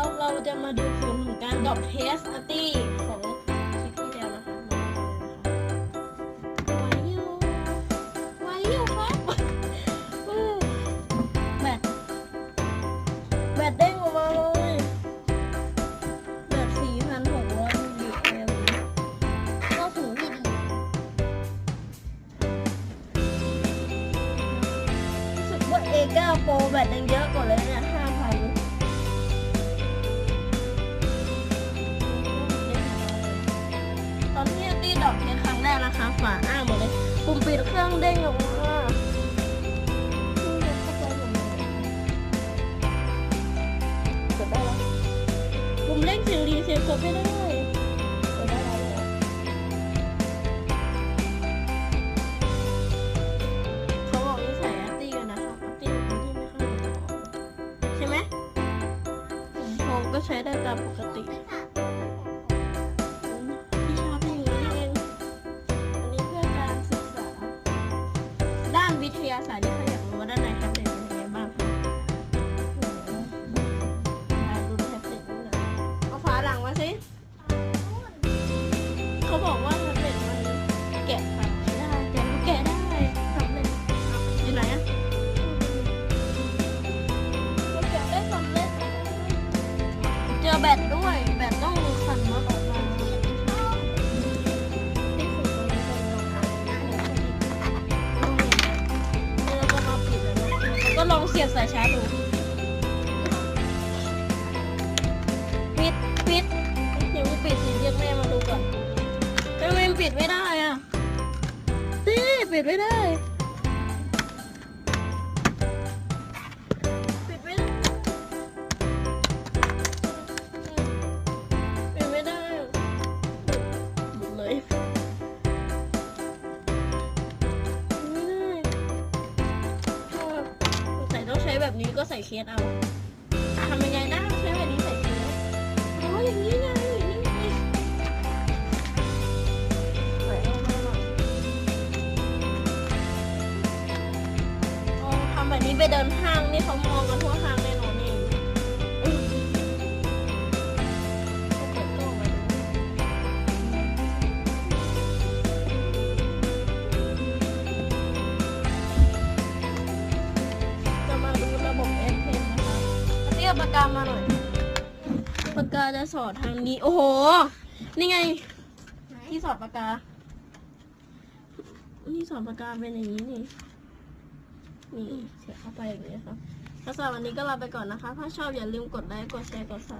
แล้วเราจะมาดูผลของการดรอปเทสตี้ของคลิปที่แล้วนะคะไหวอยู่ไหวอยู่ครับแบตแบตเด้งออกมาเลยแบตสี่พันหกร้อยมิลลิแอมก็ถือไม่ดีรู้สึกว่า A9 Pro แบตยังเยอะกว่าเลยเนี่ย งเด้งออกมาเปิดได้แล้วปุ่มเร่งเสียงรีเซ็ตกดไม่ได้เปิดได้แล้วเขาบอกนิสัยอาร์ตี้กันนะคะอาร์ตี้เป็นคนที่ไม่ค่อยมีของใช่ไหมผมโฟมก็ใช้ได้ตามปกติ ด้านวิทยาศาสตร์ที่เขาอยากรู้ว่าด้านในแท็บเล็ตเป็นยังไงบ้างคะโอ้โหได้รุ่นแท็บเล็ตนี่แหละเอาฝาหลังมาสิ เขาบอกว่าแท็บเล็ตมันแกะฝาไม่ได้แต่มันแกะได้สำเร็จอยู่ไหนอะมันแกะได้สำเร็จเจอแบตด้วย เสียบสายชาร์จดูปิดปิดยังไม่ปิดสิเรียกแม่มาดูก่อนทำไมมันปิดไม่ได้อะนี่ปิดไม่ได้ แบบนี้ก็ใส่เคสเอาทำยังไงนะใช้แบบนี้ใส่เคสอ๋ออย่างนี้ไงนี่ไงใส่เอามาหน่อยอ๋อทำแบบนี้ไปเดินห้างนี่เขามองกันทั่วห้างเลย เอาปากกามาหน่อยปากกาจะสอดทางนี้ โอ้โห นี่ไง ที่สอดปากกา นี่สอดปากกาเป็นอย่างนี้นี่ นี่เสียบเข้าไปอย่างนี้ครับถ้าสำหรับวันนี้ก็ลาไปก่อนนะคะ ถ้าชอบอย่าลืมกดไลค์ กดแชร์ กดซับ